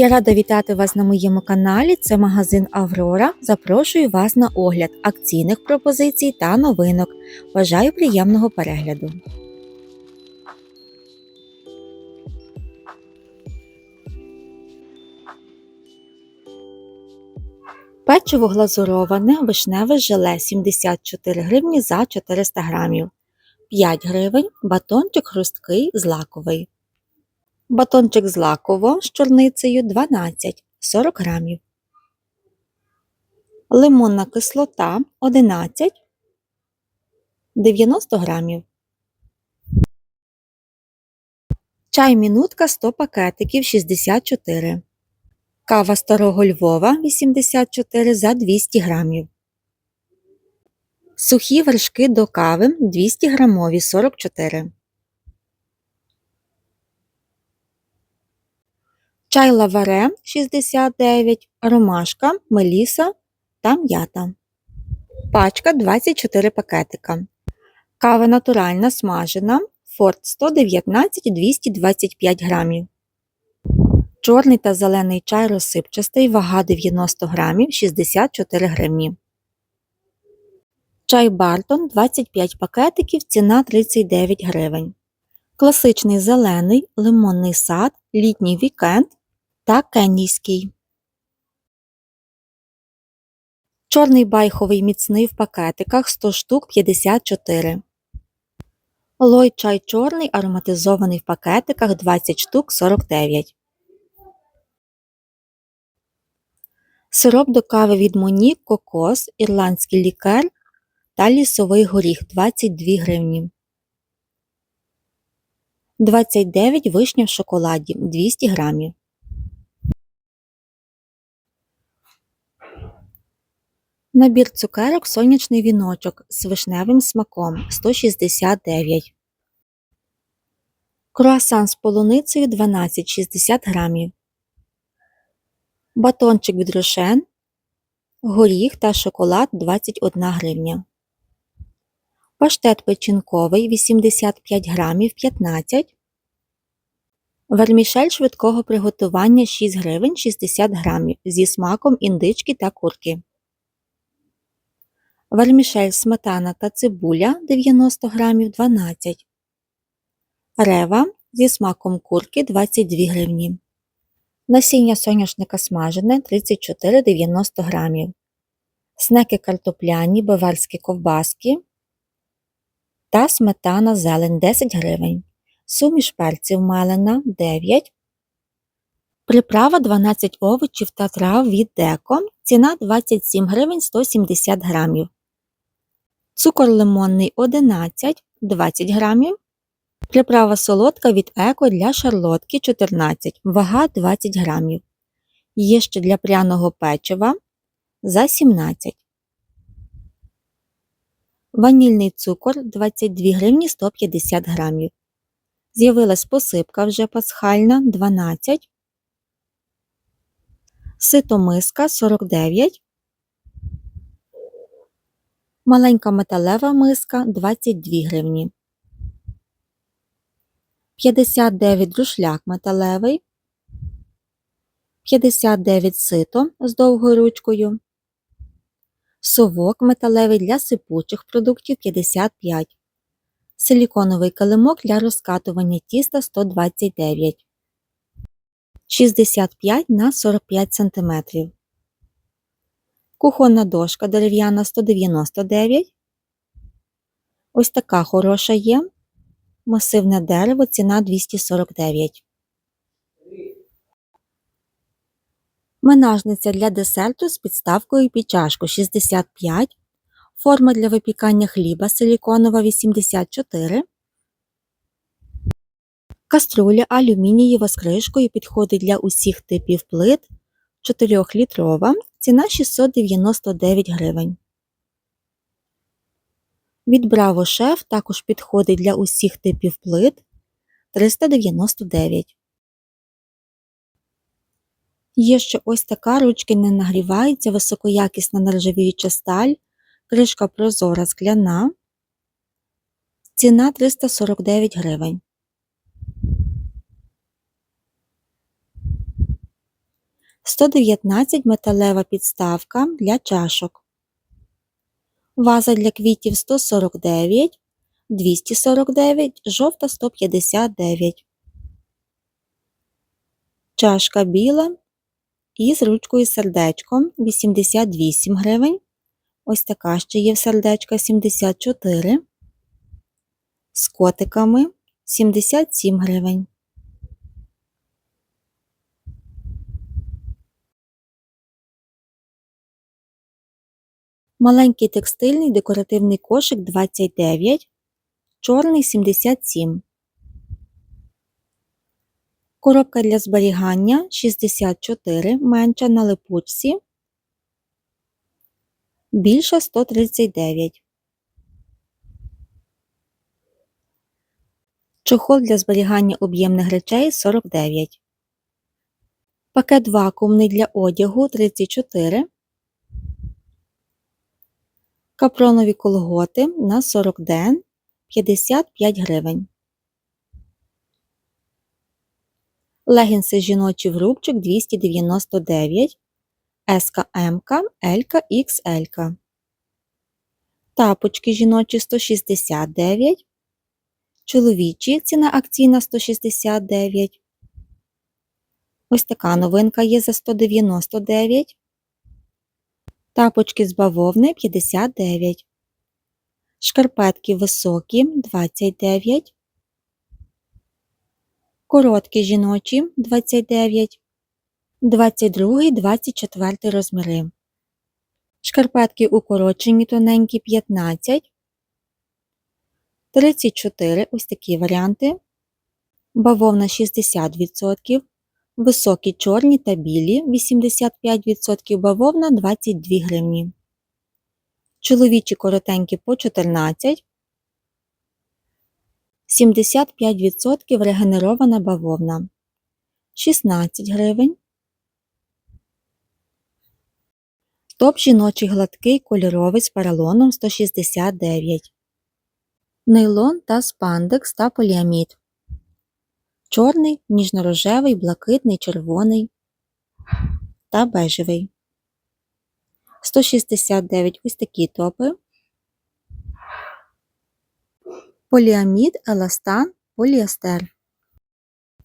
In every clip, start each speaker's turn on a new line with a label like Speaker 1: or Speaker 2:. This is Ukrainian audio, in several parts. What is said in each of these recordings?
Speaker 1: Я рада вітати вас на моєму каналі. Це магазин Аврора. Запрошую вас на огляд акційних пропозицій та новинок. Бажаю приємного перегляду. Печиво глазуроване вишневе желе 74 гривні за 400 грамів. 5 гривень батончик хрусткий злаковий. Батончик злаково з чорницею 12 40 грамів. Лимонна кислота 11 90 грамів. Чай мінутка 100 пакетиків 64. Кава старого Львова 84 за 200 грамів. Сухі вершки до кави 200 грамові 44. Чай лаваре 69, ромашка, меліса та м'ята. Пачка 24 пакетика. Кава натуральна смажена. Форт 119 225 грамів. Чорний та зелений чай розсипчастий, вага 90 грамів 64 гривні. Чай Бартон 25 пакетиків, ціна 39 гривень. Класичний зелений, лимонний сад, літній вікенд та кенійський. Чорний байховий міцний в пакетиках 100 штук 54. Лой чай чорний ароматизований в пакетиках 20 штук 49. Сироп до кави від Монік, кокос, ірландський лікер та лісовий горіх 22 гривні. 29 вишня в шоколаді 200 грамів. Набір цукерок сонячний віночок з вишневим смаком 169. Круасан з полуницею 12,60 грамів. Батончик від рошен. Горіх та шоколад 21 гривня. Паштет печінковий 85 грамів 15. Вермішель швидкого приготування 6 гривень 60 грамів зі смаком індички та курки. Вермішель сметана та цибуля 90 грамів 12. Рева зі смаком курки 22 гривні. Насіння соняшника смажене 34,90 грамів. Снеки картопляні, баварські ковбаски та сметана зелень 10 гривень. Суміш перців мелена 9. Приправа 12 овочів та трав від деко. Ціна 27 гривень 170 грамів. Цукор лимонний 11 20 грамів. Приправа солодка від еко для шарлотки 14, вага 20 грамів. Є ще для пряного печива за 17. Ванільний цукор 22 гривні 150 грамів. З'явилась посипка вже пасхальна 12. Ситомиска 49. Маленька металева миска 22 гривні. 59 друшляк металевий, 59 сито з довгою ручкою, совок металевий для сипучих продуктів 55, силіконовий килимок для розкатування тіста 129, 65 на 45 см, кухонна дошка дерев'яна 199. Ось така хороша є. Масивне дерево, ціна 249. Менажниця для десерту з підставкою під чашку 65. Форма для випікання хліба силіконова 84. Каструля алюмінієва з кришкою підходить для усіх типів плит 4-літрова. Ціна 699 гривень. Від Bravo Chef також підходить для усіх типів плит 399. Є ще ось така ручки не нагрівається, високоякісна нержавіюча сталь, кришка прозора скляна. Ціна 349 гривень. 119 металева підставка для чашок. Ваза для квітів 149, 249, жовта 159. Чашка біла із ручкою сердечком 88 гривень. Ось така ще є в сердечка 74. З котиками 77 гривень. Маленький текстильний декоративний кошик 29, чорний 77. Коробка для зберігання 64, менша на липучці, більша 139. Чохол для зберігання об'ємних речей 49. Пакет вакуумний для одягу 34. Капронові колготи на 40 ден 55 гривень. Легінси жіночий в рубчик 299, СК М, Л, XL. Тапочки жіночі 169, чоловічі ціна акційна 169. Ось така новинка є за 199. Тапочки з бавовни 59. Шкарпетки високі 29. Короткі жіночі 29. 22 24 розміри. Шкарпетки укорочені тоненькі 15. 34 ось такі варіанти. Бавовна 60%. Високі чорні та білі 85% бавовна 22 гривні. Чоловічі коротенькі по 14. 75% регенерована бавовна 16 гривень. Топ жіночий гладкий кольоровий з поролоном 169. Нейлон та спандекс та поліамід. Чорний, ніжно-рожевий, блакитний, червоний та бежевий. 169 ось такі топи. Поліамід, еластан, поліестер.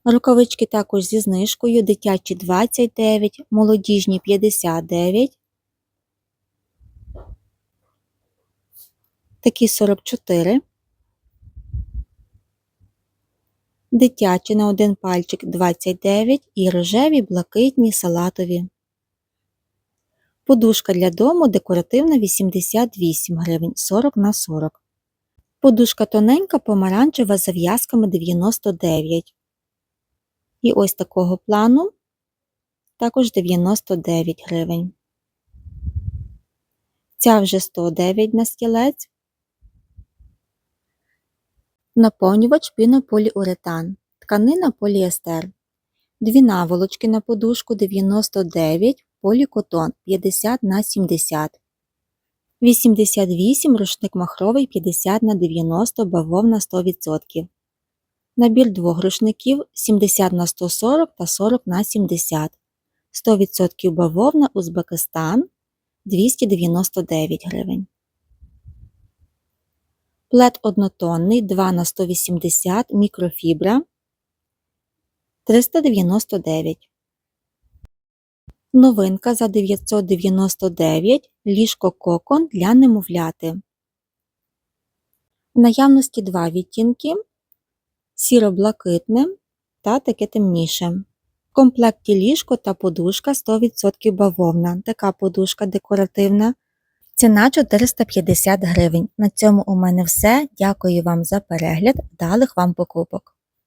Speaker 1: Рукавички також зі знижкою, дитячі 29, молодіжні 59. Такі 44. Дитячі на один пальчик 29 і рожеві, блакитні, салатові. Подушка для дому декоративна 88 гривень 40 на 40. Подушка тоненька помаранчева з зав'язками 99. І ось такого плану також 99 гривень. Ця вже 109 на стілець. Наповнювач пінополіуретан. Тканина поліестер. Дві наволочки на подушку 99, полікотон 50 на 70. 88 рушник махровий 50 на 90 бавовна 100%. Набір двох рушників 70 на 140 та 40 на 70. 100% бавовна Узбекистан 299 гривень. Плед однотонний 2 на 180 мікрофібра 399. Новинка за 999 ліжко кокон для немовляти. В наявності два відтінки сіро-блакитне та таке темніше. В комплекті ліжко та подушка 100% бавовна. Така подушка декоративна. Ціна 450 гривень. На цьому у мене все. Дякую вам за перегляд. Далих вам покупок!